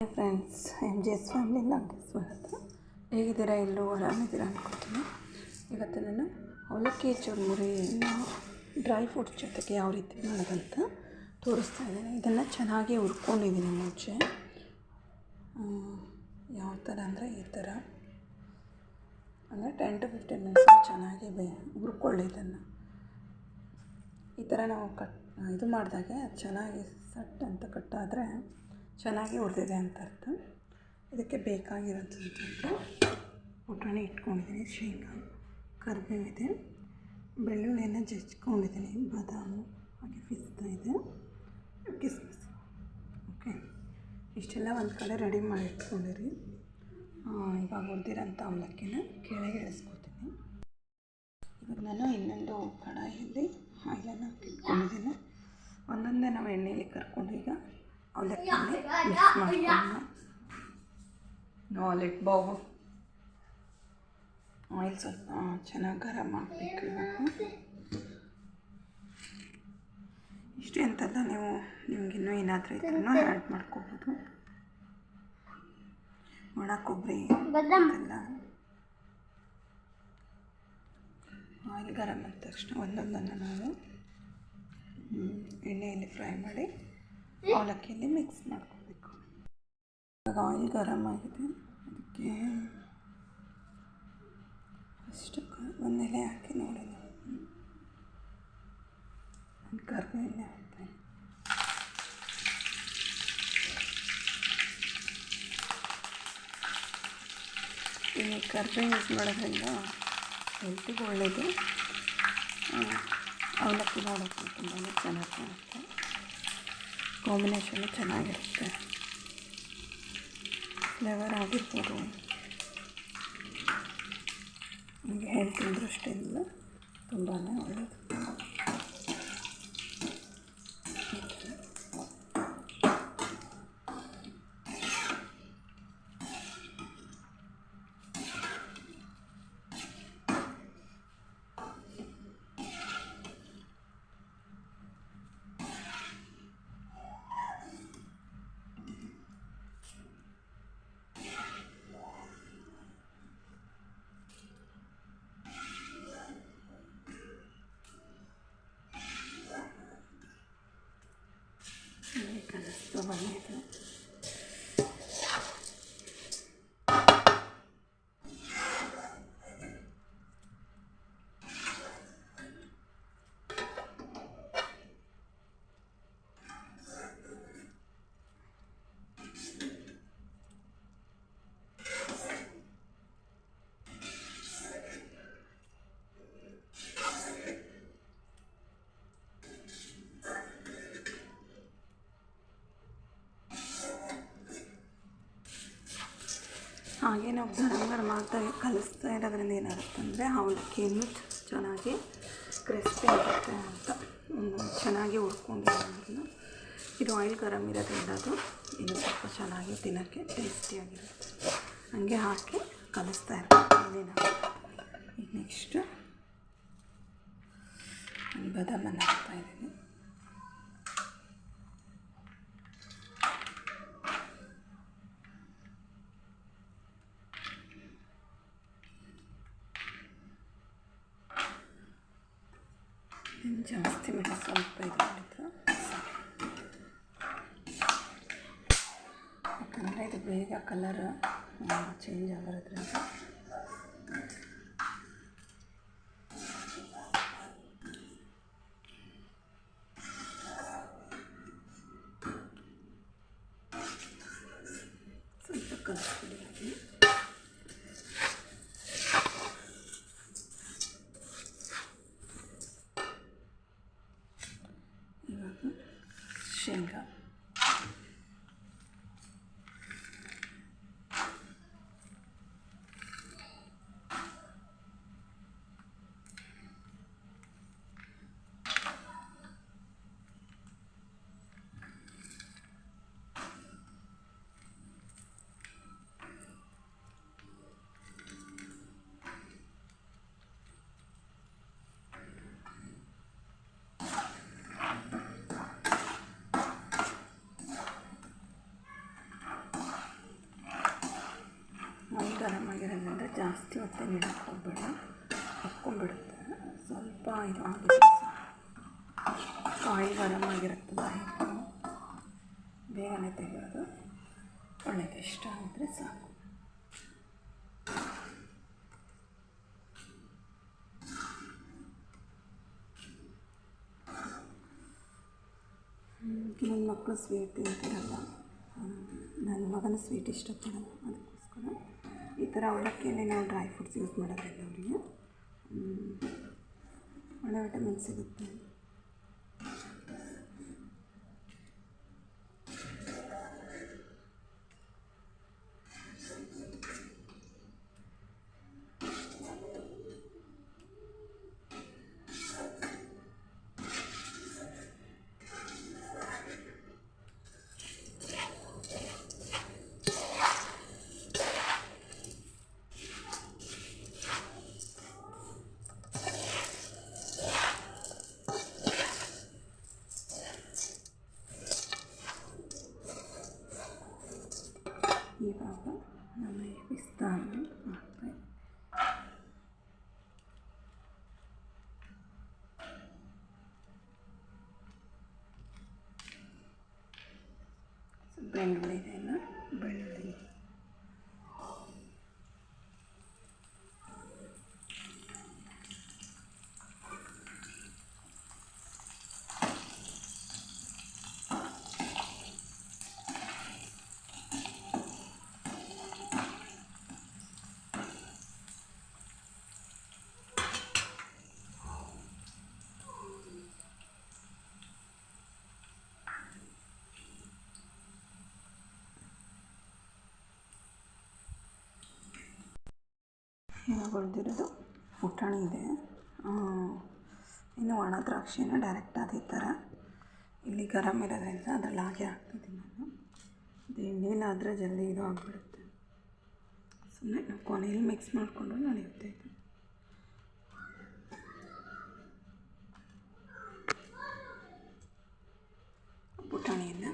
Friends M G S family ನಂಗೆ ಸ್ವಾಗತ ಹೇಗಿದ್ದೀರಾ ಎಲ್ಲರೂ? ಆರಾಮಿದ್ದೀರಾ ಅಂದ್ಕೊತೀನಿ ಇವತ್ತು ನಾನು ಅವಲಕ್ಕಿ ಚುರುಮುರಿನ ಡ್ರೈ ಫ್ರೂಟ್ಸ್ ಜೊತೆಗೆ ಯಾವ ರೀತಿ ಮಾಡೋದಂತ ತೋರಿಸ್ತಾ ಇದ್ದೀನಿ. ಇದನ್ನು ಚೆನ್ನಾಗಿ ಹುರ್ಕೊಂಡಿದ್ದೀನಿ ಮುಂಚೆ. ಯಾವ ಥರ ಅಂದರೆ ಈ ಥರ. ಅಂದರೆ ಟೆನ್ ಟು ಫಿಫ್ಟೀನ್ ಮಿನಿಟ್ಸ್ ಚೆನ್ನಾಗಿ ಬೇ ಹುರ್ಕೊಳ್ಳಿ ಇದನ್ನು. ಈ ಥರ ನಾವು ಕಟ್ ಇದು ಮಾಡಿದಾಗೆ ಚೆನ್ನಾಗಿ ಸಟ್ ಅಂತ ಕಟ್ಟಾದರೆ ಚೆನ್ನಾಗಿ ಹುರಿದಿದೆ ಅಂತ ಅರ್ಥ. ಇದಕ್ಕೆ ಬೇಕಾಗಿರೋಂಥದ್ದು ಪುಟಾಣಿ ಇಟ್ಕೊಂಡಿದ್ದೀನಿ. ಶೇಂಗಾ, ಕರಿಬೇವಿದೆ ಬೆಳ್ಳುಳ್ಳಿಯನ್ನು ಜಜ್ಕೊಂಡಿದ್ದೀನಿ ಬಾದಾಮು ಹಾಗೆ ಪಿಸ್ತಾ ಇದೆ. ಕಿಸ್ಮಿಸ್ ಓಕೆ. ಇಷ್ಟೆಲ್ಲ ಒಂದು ಕಡೆ ರೆಡಿ ಮಾಡಿ ಇಟ್ಕೊಂಡಿರಿ. ಇವಾಗ ಹುರಿದಿರೋಂಥ ಅವಲಕ್ಕಿನ ಕೆಳಗೆ ಇಳಿಸ್ಕೊತೀನಿ ಇವಾಗ ನಾನು ಇನ್ನೊಂದು ಕಡಾಯಲ್ಲಿ ಆಯಿಲನ್ನು ಇಟ್ಕೊಂಡಿದ್ದೀನಿ ಒಂದೊಂದೇ ನಾವು ಎಣ್ಣೆಯಲ್ಲಿ ಕರ್ಕೊಂಡು ಈಗ ಅವಲಕ್ಕಿನ ಮಿಕ್ಸ್ ಮಾಡ್ಕೊಂಡು ನಾಲೆಟ್ ಬಾವು ಆಯಿಲ್ ಸ್ವಲ್ಪ ಚೆನ್ನಾಗಿ ಗರಮ್ ಮಾಡಬೇಕು ಇವಾಗ. ಇಷ್ಟು ಎಂತಲ್ಲ ನೀವು ನಿಮಗಿನ್ನೂ ಏನಾದರೂ ಇದ್ರೂ ಆ್ಯಡ್ ಮಾಡ್ಕೋಬೋದು. ಒಣ ಕೊಬ್ಬರಿ ಎಲ್ಲ ಆಯಿಲ್ ಗರಮ್ ಆದ ತಕ್ಷಣ ಒಂದೊಂದನ್ನು ನಾವು ಎಣ್ಣೆಯಲ್ಲಿ ಫ್ರೈ ಮಾಡಿ. ಅವಲಕ್ಕಿಯಲ್ಲಿ ಮಿಕ್ಸ್ ಮಾಡ್ಕೋಬೇಕು ಇವಾಗ ಆಯಿಲ್ ಗರಂ ಆಗಿದೆ ಅದಕ್ಕೆ ಫಸ್ಟು ಒಂದು ಎಲೆ ಹಾಕಿ ನೋಡಿ ಒಂದು ಕರ್ಬೇವಿನ ಹಾಕ್ತೀನಿ ಈ ಕರ್ಬೇವು ಯೂಸ್ ಮಾಡೋದ್ರಿಂದ ಹೆಲ್ತಿಗೆ ಒಳ್ಳೆಯದು ಅವಲಕ್ಕಿ ಮಾಡೋಕ್ಕೆ ತುಂಬಾ ಚೆನ್ನಾಗಿ ಕಾಣುತ್ತೆ ಕಾಂಬಿನೇಷನ್ನು ಚೆನ್ನಾಗಿರುತ್ತೆ ಫ್ಲೇವರ್ ಆಗಿರ್ಬೋದು ನಮಗೆ ಹೆಲ್ತಿನ ದೃಷ್ಟಿಯಿಂದ ತುಂಬಾ ಒಳ್ಳೆಯದು ನಾವು ಸಾಂಬಾರು ಮಾಡ್ತಾ ಕಲಿಸ್ತಾ ಇರೋದ್ರಿಂದ ಏನಾಗುತ್ತೆ ಅಂದರೆ ಅವಲಕ್ಕಿ ಇನ್ನೂ ಚೆನ್ನಾಗಿ ಕ್ರಿಸ್ಪಿ ಆಗುತ್ತೆ ಅಂತ ಚೆನ್ನಾಗಿ ಹುರ್ಕೊಂಡಿರೋದ್ರಿಂದ ಇದು ಆಯಿಲ್ ಗರಮ್ ಇರೋದ್ರಿಂದ ಅದು ಇನ್ನೂ ಸ್ವಲ್ಪ ಚೆನ್ನಾಗಿ ತಿನ್ನೋಕ್ಕೆ ಟೇಸ್ಟಿಯಾಗಿರುತ್ತೆ ಹಂಗೆ ಹಾಕಿ ಕಲಿಸ್ತಾ ನಾವು ಈಗ ನೆಕ್ಸ್ಟು ಬದಾಮನ್ನು ಹಾಕ್ತಾಯಿದ್ದೀನಿ ಇನ್ನು ಜಾಸ್ತಿ ಮೆಣಸು ಸ್ವಲ್ಪ ಇದು ಯಾಕಂದರೆ ಇದು ಬೇಗ ಕಲರ್ ಚೇಂಜ್ ಆಗಿರೋದ್ರಿಂದ ಸ್ವಲ್ಪ ಕಲಿಸ್ಬಿಡಿ ಹಾಗೆ ಇವಾಗ ಶೇಂಗಾ ಜಾಸ್ತಿ ಹೊತ್ತೇನು ಇಡಕ್ಕೆ ಹೋಗಬೇಡ ಹಕ್ಕೊಂಬಿಡುತ್ತೆ ಸ್ವಲ್ಪ ಇದು ಕಾಯಿ ಗರಮ್ ಆಗಿರುತ್ತಲ್ಲ ಬೇಗನೆ ತೆಗೆಯೋದು. ಒಳ್ಳೆಯದು ಇಷ್ಟ ಆದರೆ ಸಾಕು. ನನ್ನ ಮಕ್ಕಳು ಸ್ವೀಟ್ ತಿಂತಿರಲ್ಲ. ನನ್ನ ಮಗನ ಸ್ವೀಟ್ ಇಷ್ಟಪಡಲ್ಲ ಅದಕ್ಕೋಸ್ಕರ. ಈ ಥರ ಅವಲಕ್ಕಿಯಲ್ಲಿ ನಾವು ಡ್ರೈ ಫ್ರೂಟ್ಸ್ ಯೂಸ್ ಮಾಡೋದ್ರಿಂದ ಅವರಿಗೆ. ಒಳ್ಳೆ ವಿಟಮಿನ್ ಸಿಗುತ್ತೆ 没有那个。ಉಳಿದಿರೋದು ಪುಟಾಣಿ ಇದೆ. ಇನ್ನು ಒಣ ದ್ರಾಕ್ಷಿನ ಡೈರೆಕ್ಟ್ ಅದೇ ಥರ ಇಲ್ಲಿ ಗರಮ್ ಇರೋದ್ರಿಂದ ಅದ್ರಲ್ಲಿ ಹಾಗೆ ಹಾಕ್ತಿದ್ದೀನಿ ನಾನು. ಅದು ಎಣ್ಣೆಲಾದರೆ ಜಲ್ದಿ ಇದು ಆಗಿಬಿಡುತ್ತೆ. ಸುಮ್ಮನೆ ನಾವು ಕೊನೆಯಲ್ಲಿ ಮಿಕ್ಸ್ ಮಾಡಿಕೊಂಡು ನಡೆಯುತ್ತೆ ಇದು ಪುಟಾಣಿಯನ್ನು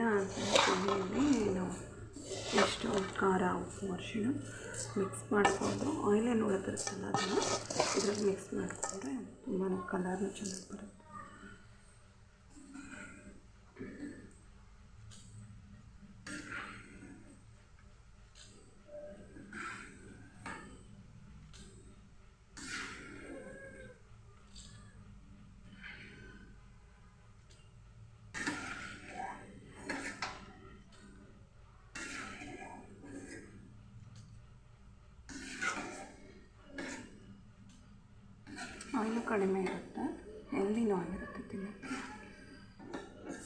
ಇಲ್ಲ ಅಂತಂದರೆ ನಾವು ಎಷ್ಟು ಖಾರ ಉಪ್ಪು, ಅರಿಶಿಣ ಮಿಕ್ಸ್ ಮಾಡಿಕೊಂಡು ಆಯಿಲೇನು ಉಳಿದಿರುತ್ತಲ್ಲ ಅದನ್ನು, ಇದ್ರಲ್ಲಿ ಮಿಕ್ಸ್ ಮಾಡಿಕೊಂಡ್ರೆ ತುಂಬಾ ಕಲರ್ನು ಚೆನ್ನಾಗಿ ಬರುತ್ತೆ ಆಯಿಲು ಕಡಿಮೆ ಇರುತ್ತೆ. ಹೆಲ್ದಿನೂ ಆಗಿರುತ್ತೆ ತಿನ್ನೋಕ್ಕೆ.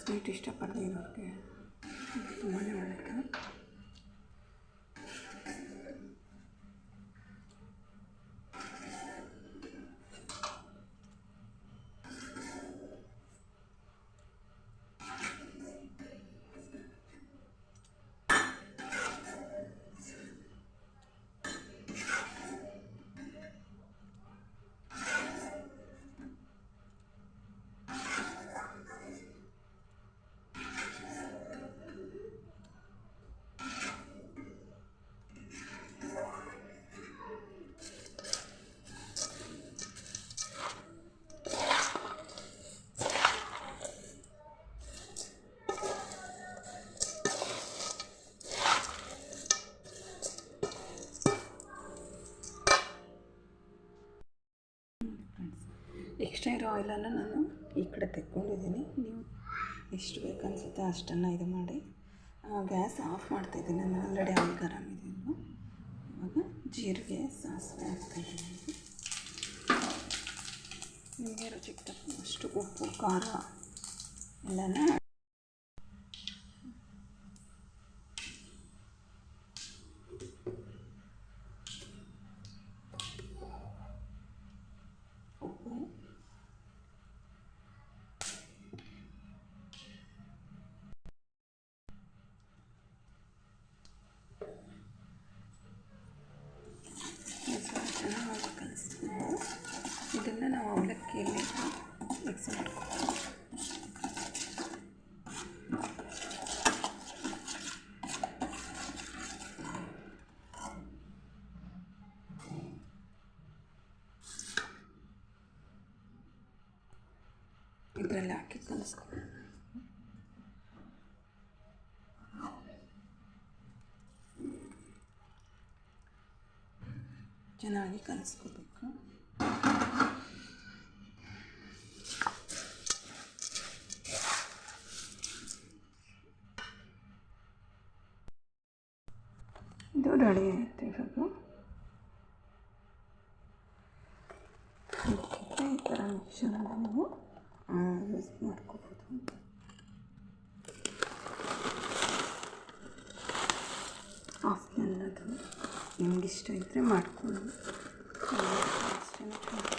ಸ್ವೀಟ್ ಇಷ್ಟಪಡದೇ ಇರೋರಿಗೆ ತುಂಬಾ ಒಳ್ಳೆಯದು. ಆಯಿಲನ್ನು ನಾನು ಈ ಕಡೆ ತೆಕ್ಕೊಂಡಿದ್ದೀನಿ. ನೀವು ಎಷ್ಟು ಬೇಕು ಅನಿಸುತ್ತೆ ಅಷ್ಟನ್ನು ಇದು ಮಾಡಿ. ಗ್ಯಾಸ್ ಆಫ್ ಮಾಡ್ತಾಯಿದ್ದೀನಿ ನಾನು ಆಲ್ರೆಡಿ ಆಯಿಲ್ ಗರಂ ಇದೆ ಇವಾಗ ಜೀರಿಗೆ, ಸಾಸಿವೆ ಹಾಕ್ತಾಯಿದ್ದೀನಿ ನಿಮಗೆ ರುಚಿಗೆ ತಕ್ಕಷ್ಟು ಉಪ್ಪು, ಖಾರ ಎಲ್ಲನ ಮಿಕ್ಸ್ ಮಾಡಿ ಇದರಲ್ಲಿ ಹಾಕಿ ಕಲಿಸ್ಕೊ ಚೆನ್ನಾಗಿ ಕಲಿಸ್ಕೋಬೇಕು. ಇದು ರೆಡಿ ಆಯಿತು ಇವಾಗ. ಈ ಥರ ಮಿಕ್ಸರನ್ನ ನಾವು ಯೂಸ್ ಮಾಡ್ಕೋಬೋದು ಆಫ್ಲೈನ್ ಅದು ನಿಮ್ಗೆ ಇಷ್ಟ ಇದ್ದರೆ ಅಷ್ಟೇ